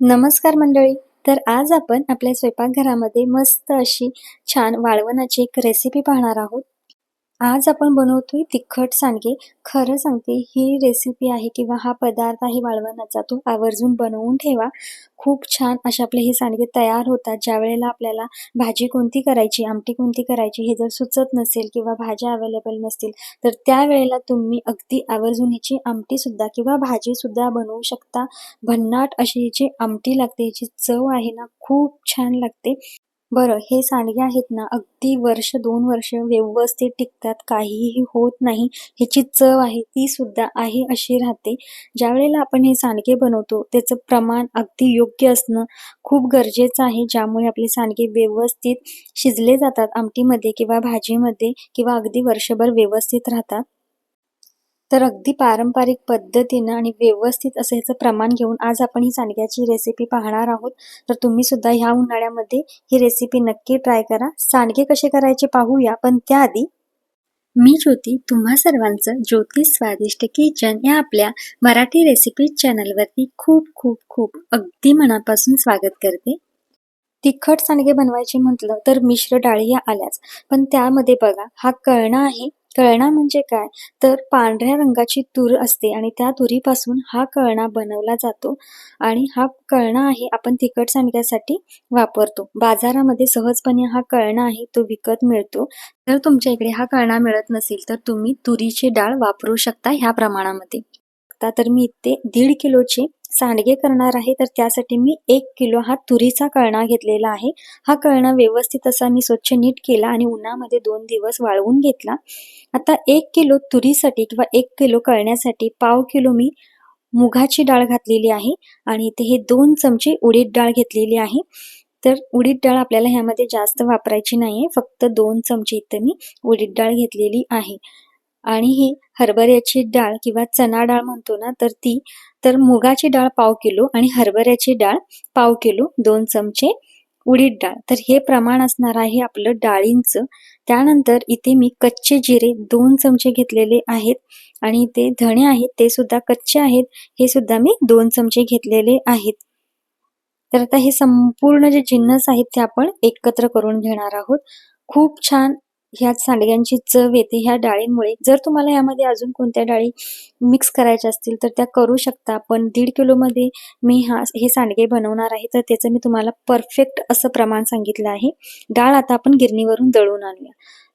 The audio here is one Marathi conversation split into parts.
नमस्कार मंडळी. तर आज आपण आपल्या स्वयंपाकघरामध्ये मस्त अशी छान वाळवणाची एक रेसिपी पाहणार आहोत. आज आपण बनवतोय तिखट सांडगे. खरं सांगते ही रेसिपी आहे किंवा हा पदार्थ आहे वाळवणाचा तो आवर्जून बनवून ठेवा. खूप छान असे आपले हे सांडगे तयार होतात. ज्या वेळेला आपल्याला भाजी कोणती करायची आमटी कोणती करायची हे जर सुचत नसेल किंवा भाज्या अवेलेबल नसतील तर त्यावेळेला तुम्ही अगदी आवर्जून ह्याची आमटी सुद्धा किंवा भाजी सुद्धा बनवू शकता. भन्नाट अशी ह्याची आमटी लागते. ह्याची चव आहे ना खूप छान लागते. बरं हे सांडगे आहेत ना अगदी वर्ष दोन वर्ष व्यवस्थित टिकतात काहीही होत नाही ह्याची चव आहे ती सुद्धा आहे अशी राहते. ज्या वेळेला आपण हे सांडगे बनवतो त्याचं प्रमाण अगदी योग्य असणं खूप गरजेचं आहे ज्यामुळे आपले सांडगे व्यवस्थित शिजले जातात आमटीमध्ये किंवा भाजीमध्ये किंवा अगदी वर्षभर व्यवस्थित राहतात. तर अगदी पारंपरिक पद्धतीनं आणि व्यवस्थित असं ह्याचं प्रमाण घेऊन आज आपण ही सांडग्याची रेसिपी पाहणार आहोत. तर तुम्ही सुद्धा ह्या उन्हाळ्यामध्ये ही रेसिपी नक्की ट्राय करा. सांडगे कसे करायचे पाहूया पण त्याआधी मी ज्योती तुम्हा सर्वांचं ज्योती स्वादिष्ट किचन या आपल्या मराठी रेसिपी चॅनलवरती खूप खूप खूप अगदी मनापासून स्वागत करते. तिखट सांडगे बनवायचे म्हटलं तर मिश्र डाळी या आल्याच. पण त्यामध्ये बघा हा कळणा आहे कळणा म्हणजे काय? तर पांढऱ्या रंगाची तूर असते आणि त्या तुरीपासून हा कळणा बनवला जातो आणि हा कळणा आहे आपण तिखट सांडग्यासाठी वापरतो. बाजारामध्ये सहजपणे हा कळणा आहे तो विकत मिळतो. जर तुमच्या इकडे हा कळणा मिळत नसेल तर तुम्ही तुरीची डाळ वापरू शकता ह्या प्रमाणामध्ये. तर मी इथे दीड किलोचे सांडगे करणार आहे तर त्यासाठी मी एक किलो हा तुरीचा कळणा घेतलेला आहे. हा कळणा व्यवस्थित असा मी स्वच्छ नीट केला आणि उन्हामध्ये दोन दिवस वाळवून घेतला. आता एक किलो तुरीसाठी किंवा एक किलो कळण्यासाठी पाव किलो मी मुगाची डाळ घातलेली आहे आणि इथे हे दोन चमचे उडीद डाळ घेतलेली आहे. तर उडीद डाळ आपल्याला ह्यामध्ये जास्त वापरायची नाही फक्त दोन चमचे इथं मी उडीद डाळ घेतलेली आहे. आणि ही हरभऱ्याची डाळ किंवा चना डाळ म्हणतो ना तर ती तर मुगाची डाळ पाव किलो आणि हरभऱ्याची डाळ पाव किलो दोन चमचे उडीद डाळ. तर हे प्रमाण असणार आहे आपलं डाळींचं. त्यानंतर इथे मी कच्चे जिरे दोन चमचे घेतलेले आहेत आणि इथे धणे आहेत ते सुद्धा कच्चे आहेत. हे सुद्धा मी दोन चमचे घेतलेले आहेत. तर आता हे संपूर्ण जे जिन्नस आहेत ते आपण एकत्र करून घेणार आहोत. खूप छान ह्या सांडग्यांची चव येते ह्या डाळींमुळे. जर तुम्हाला यामध्ये अजून कोणत्या डाळी मिक्स करायच्या असतील तर त्या करू शकता. पण दीड किलोमध्ये मी हा हे सांडगे बनवणार आहे तर त्याचं मी तुम्हाला परफेक्ट असं प्रमाण सांगितलं आहे. डाळ आता आपण गिरणीवरून दळून आणूया.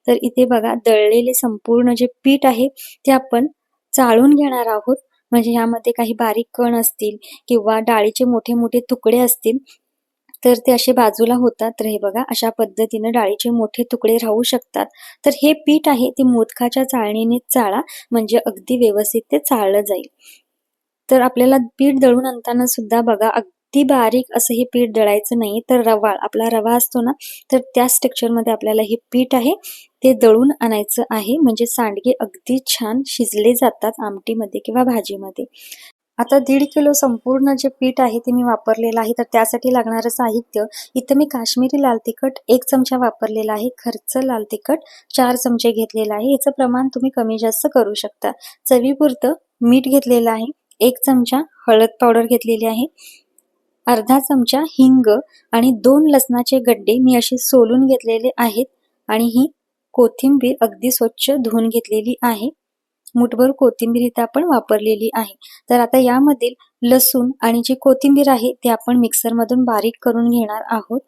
तर इथे बघा दळलेले संपूर्ण जे पीठ आहे ते आपण चाळून घेणार आहोत. म्हणजे ह्यामध्ये काही बारीक कण असतील किंवा डाळीचे मोठे मोठे तुकडे असतील तर ते असे बाजूला होतात. तर हे बघा अशा पद्धतीने डाळीचे मोठे तुकडे राहू शकतात. तर हे पीठ आहे ते मोदकाच्या चाळणीने चाळा म्हणजे अगदी व्यवस्थित ते चाळलं जाईल. तर आपल्याला पीठ दळून आणताना सुद्धा बघा अगदी बारीक असं हे पीठ दळायचं नाही. तर रवाळ आपला रवा असतो ना तर त्या मध्ये आपल्याला हे पीठ आहे ते दळून आणायचं आहे. म्हणजे सांडगे अगदी छान शिजले जातात आमटीमध्ये किंवा भाजीमध्ये. आता दीड किलो संपूर्ण जे पीठ आहे ते मी वापरलेलं आहे. तर त्यासाठी लागणारं साहित्य इथं मी काश्मीरी लाल तिखट एक चमचा वापरलेला आहे. खर्च लाल तिखट चार चमचे घेतलेला आहे. याचं प्रमाण तुम्ही कमी जास्त करू शकता. चवीपुरतं मीठ घेतलेलं आहे. एक चमचा हळद पावडर घेतलेली आहे. अर्धा चमचा हिंग आणि दोन लसणाचे गड्डे मी असे सोलून घेतलेले आहेत आणि ही कोथिंबीर अगदी स्वच्छ धुवून घेतलेली आहे. मुठभर कोथिंबीर इथं आपण वापरलेली आहे. तर आता यामधील लसूण आणि जी कोथिंबीर आहे ते आपण मिक्सरमधून बारीक करून घेणार आहोत.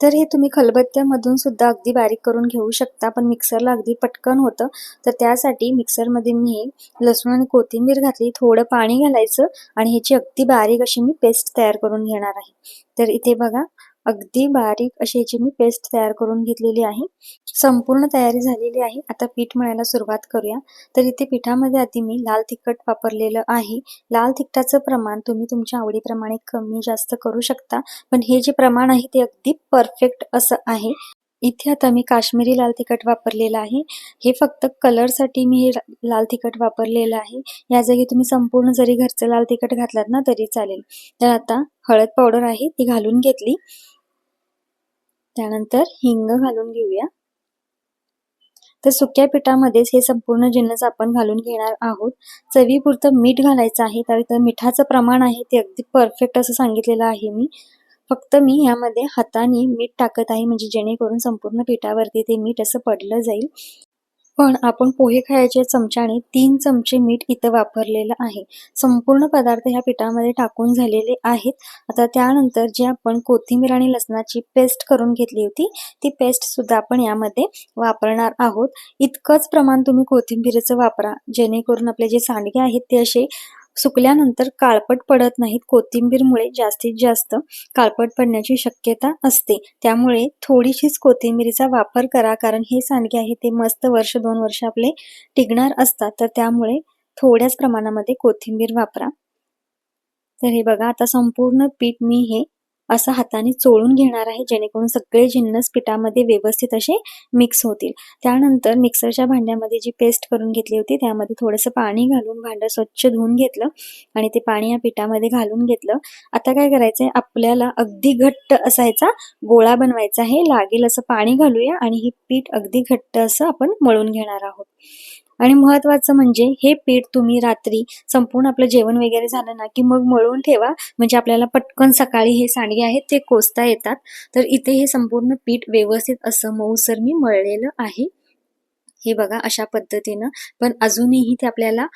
तर हे तुम्ही खलबत्त्यामधून सुद्धा अगदी बारीक करून घेऊ शकता पण मिक्सरला अगदी पटकन होतं. तर त्यासाठी मिक्सरमध्ये मी लसूण आणि कोथिंबीर घातली थोडं पाणी घालायचं आणि ह्याची अगदी बारीक अशी मी पेस्ट तयार करून घेणार आहे. तर इथे बघा अगदी बारीक अशी याची मी पेस्ट तयार करून घेतलेली आहे. संपूर्ण तयारी झालेली आहे. आता पीठ मळायला सुरुवात करूया. तर इथे पिठामध्ये आधी मी लाल तिखट वापरलेलं आहे. लाल तिखटाचं प्रमाण तुम्ही तुमच्या आवडीप्रमाणे कमी जास्त करू शकता. पण हे जे प्रमाण आहे ते अगदी परफेक्ट असं आहे. इथे आता मी काश्मीरी लाल तिखट वापरलेलं आहे. हे फक्त कलरसाठी मी हे लाल तिखट वापरलेलं आहे. या जागी तुम्ही संपूर्ण जरी घरचं लाल तिखट घातलात ना तरी चालेल. तर आता हळद पावडर आहे ती घालून घेतली. त्यानंतर हिंग घालून घेऊया. तर सुक्या पिठामध्येच हे संपूर्ण जिन्नस आपण घालून घेणार आहोत. चवीपुरतं मीठ घालायचं आहे तर मिठाचं प्रमाण आहे ते अगदी परफेक्ट असं सांगितलेलं आहे मी. फक्त मी यामध्ये हाताने मीठ टाकत आहे म्हणजे जेणेकरून संपूर्ण पिठावरती ते मीठ असं पडलं जाईल. पण आपण पोहे खायच्या चमच्याने तीन चमचे मीठ इथं वापरलेलं आहे. संपूर्ण पदार्थ ह्या पिठामध्ये टाकून झालेले आहेत. आता त्यानंतर जे आपण कोथिंबीर आणि लसणाची पेस्ट करून घेतली होती ती पेस्ट सुद्धा आपण यामध्ये वापरणार आहोत. इतकंच प्रमाण तुम्ही कोथिंबीरचं वापरा जेणेकरून आपले जे सांडगे आहेत ते असे सुकल्यानंतर काळपट पडत नाहीत. कोथिंबीरमुळे जास्तीत जास्त काळपट पडण्याची शक्यता असते. त्यामुळे थोडीशीच कोथिंबीरीचा वापर करा कारण हे सांडगे आहे ते मस्त वर्ष दोन वर्ष आपले टिकणार असतात. तर त्यामुळे थोड्याच प्रमाणामध्ये कोथिंबीर वापरा. तर हे बघा आता संपूर्ण पीठ मी हे असं हाताने चोळून घेणार आहे जेणेकरून सगळे जिन्नस पिठामध्ये व्यवस्थित असे मिक्स होतील. त्यानंतर मिक्सरच्या भांड्यामध्ये जी पेस्ट करून घेतली होती त्यामध्ये थोडंसं पाणी घालून भांडं स्वच्छ धुवून घेतलं आणि ते पाणी या पिठामध्ये घालून घेतलं. आता काय करायचंय आपल्याला अगदी घट्ट असायचा गोळा बनवायचा आहे. लागेल असं पाणी घालूया आणि हे पीठ अगदी घट्ट असं आपण मळून घेणार आहोत. आणि महत्वाचं म्हणजे हे पीठ तुम्ही रात्री संपूर्ण आपलं जेवण वगैरे झालं ना की मग मळून ठेवा. म्हणजे आपल्याला पटकन सकाळी हे सांडगे आहेत ते कोसता येतात. तर इथे हे संपूर्ण पीठ व्यवस्थित असं मऊसर मी मळलेलं आहे. हे बघा अशा पद्धतीनं. पण अजूनही ते आपल्याला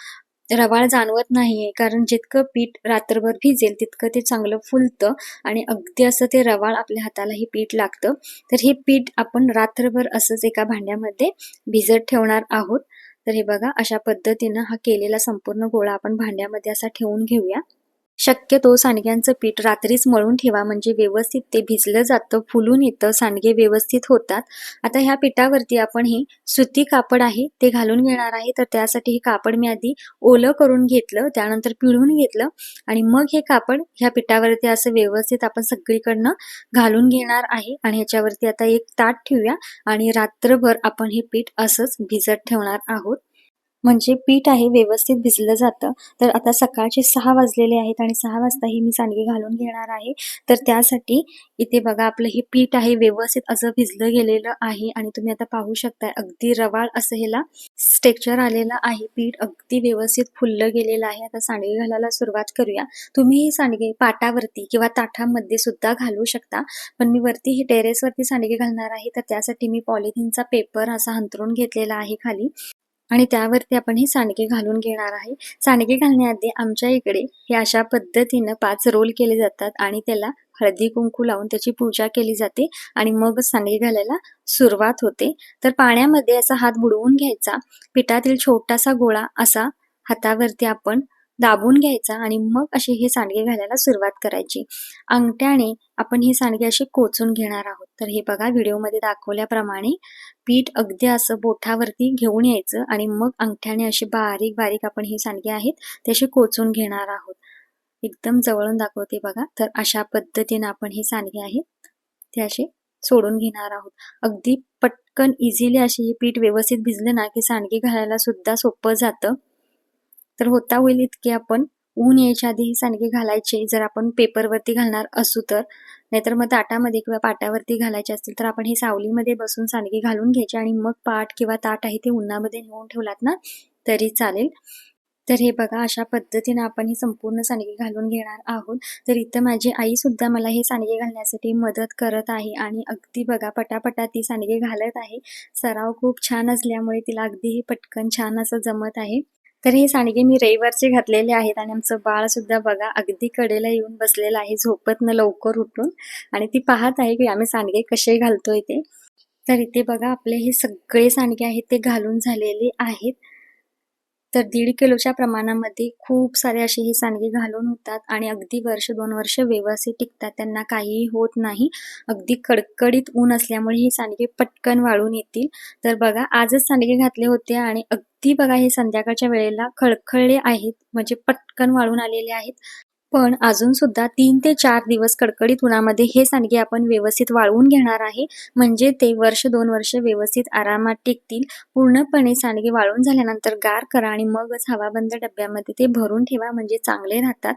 रवाळ जाणवत नाहीये. कारण जितकं पीठ रात्रभर भिजेल तितकं ते चांगलं फुलतं आणि अगदी असं ते रवाळ आपल्या हाताला हे पीठ लागतं. तर हे पीठ आपण रात्रभर असंच एका भांड्यामध्ये भिजत ठेवणार आहोत. तर हे बघा अशा पद्धतीनं हा केलेला संपूर्ण गोळा आपण भांड्यामध्ये असा ठेवून घेऊया. शक्यतो सांडग्यांचं पीठ रात्रीच मळून ठेवा म्हणजे व्यवस्थित ते भिजलं जातं फुलून येतं सांडगे व्यवस्थित होतात. आता ह्या पिठावरती आपण हे सुती कापड आहे ते घालून घेणार आहे. तर त्यासाठी हे कापड मी आधी ओलं करून घेतलं त्यानंतर पिळून घेतलं आणि मग हे कापड ह्या पिठावरती असं व्यवस्थित आपण सगळीकडनं घालून घेणार आहे. आणि ह्याच्यावरती आता एक ताट ठेवूया आणि रात्रभर आपण हे पीठ असंच भिजत ठेवणार आहोत. म्हणजे पीठ आहे व्यवस्थित भिजलं जातं. तर आता सकाळचे सहा वाजलेले आहेत आणि सहा वाजता ही मी सांडगे घालून घेणार आहे. तर त्यासाठी इथे बघा आपलं हे पीठ आहे व्यवस्थित असं भिजलं गेलेलं आहे आणि तुम्ही आता पाहू शकताय अगदी रवाळ असं ह्याला स्टेक्चर आलेलं आहे. पीठ अगदी व्यवस्थित फुललं गेलेलं आहे. आता सांडगे घालायला सुरुवात करूया. तुम्ही ही सांडगे पाटावरती किंवा ताठामध्ये सुद्धा घालू शकता. पण मी वरती हे टेरेसवरती सांडगे घालणार आहे. तर त्यासाठी मी पॉलिथिनचा पेपर असा हंतरून घेतलेला आहे खाली. आणि त्यावरती आपण हे सांडगे घालून घेणार आहे. सांडगे घालण्याआधी आमच्या इकडे हे अशा पद्धतीनं पाच रोल केले जातात आणि त्याला हळदी कुंकू लावून त्याची पूजा केली जाते आणि मग सांडगे घालायला सुरुवात होते. तर पाण्यामध्ये असा हात बुडवून घ्यायचा. पिठातील छोटासा गोळा असा हातावरती आपण दाबून घ्यायचा आणि मग असे हे सांडगे घालायला सुरुवात करायची. अंगठ्याने आपण हे सांडगे असे कोचून घेणार आहोत. तर हे बघा व्हिडिओमध्ये दाखवल्याप्रमाणे पीठ अगदी असं बोठावरती घेऊन यायचं आणि मग अंगठ्याने असे बारीक बारीक आपण हे सांडगे आहेत ते असे कोचून घेणार आहोत. एकदम जवळून दाखवते बघा. तर अशा पद्धतीने आपण हे सांडगे आहेत ते असे सोडून घेणार आहोत. अगदी पटकन इझिली असे हे पीठ व्यवस्थित भिजलं ना की सांडगे घालायला सुद्धा सोपं जातं. तर होता होईल इतके आपण. ऊन यायच्या आधी ही सांडगे घालायचे. जर आपण पेपरवरती घालणार असू तर. नाहीतर मग ताटामध्ये किंवा पाटावरती घालायचे असतील तर आपण हे सावलीमध्ये बसून सांडगे घालून घ्यायचे आणि मग पाट किंवा ताट आहे ते उन्हामध्ये नेऊन ठेवलात ना तरी चालेल. तर हे बघा अशा पद्धतीने आपण हे संपूर्ण सांडगे घालून घेणार आहोत. तर इथं माझी आई सुद्धा मला हे सांडगे घालण्यासाठी मदत करत आहे आणि अगदी बघा पटापटा ती सांडगे घालत आहे. सराव खूप छान असल्यामुळे तिला अगदी हे पटकन छान असं जमत आहे. तर हे सांडगे मी रविवारचे घातलेले आहेत आणि आमचं बाळ सुद्धा बघा अगदी कडेला येऊन बसलेलं आहे झोपत न लवकर उठून. आणि ती पाहत आहे की आम्ही सांडगे कसे घालतोय ते. तर इथे बघा आपले हे सगळे सांडगे आहेत ते घालून झालेले आहेत. तर दीड किलोच्या प्रमाणामध्ये खूप सारे असे हे सांडगे घालून होतात आणि अगदी वर्ष दोन वर्ष व्यवस्थित टिकतात. त्यांना काहीही होत नाही. अगदी कडकडीत ऊन असल्यामुळे हे सांडगे पटकन वाळून येतील. तर बघा आजच सांडगे घातले होते आणि अगदी बघा हे संध्याकाळच्या वेळेला खळखळले आहेत. म्हणजे पटकन वाळून आलेले आहेत. पण अजून सुद्धा तीन ते चार दिवस कडकडीत उन्हामध्ये हे सांडगे आपण व्यवस्थित वाळवून घेणार आहे. म्हणजे ते वर्ष दोन वर्ष व्यवस्थित आरामात टिकतील. पूर्णपणे सांडगे वाळून झाल्यानंतर गार करा आणि मगच हवाबंद डब्यामध्ये ते भरून ठेवा. म्हणजे चांगले राहतात.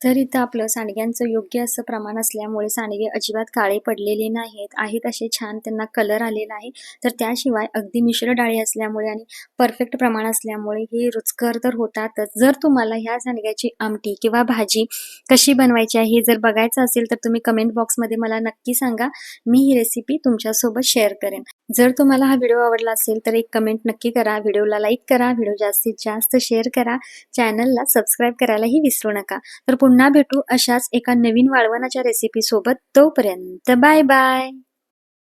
तर इथं आपलं सांडग्यांचं योग्य असं प्रमाण असल्यामुळे सांडगे अजिबात काळे पडलेले नाहीत. आहेत असे छान त्यांना कलर आलेला आहे. तर त्याशिवाय अगदी मिश्र डाळी असल्यामुळे आणि परफेक्ट प्रमाण असल्यामुळे हे रुचकर तर होतातच. जर तुम्हाला ह्या सांडग्याची आमटी किंवा भाजी कशी बनवायची आहे हे जर बघायचं असेल तर तुम्ही कमेंट बॉक्समध्ये मला नक्की सांगा. मी ही रेसिपी तुमच्यासोबत शेअर करेन. जर तुम्हाला हा व्हिडिओ आवडला असेल तर एक कमेंट नक्की करा. व्हिडिओला लाईक करा. व्हिडिओ जास्तीत जास्त शेअर करा. चॅनलला सबस्क्राईब करायलाही विसरू नका. तर पुन्हा भेटू अशाच एका नवीन वाळवणाच्या रेसिपी सोबत. तोपर्यंत बाय बाय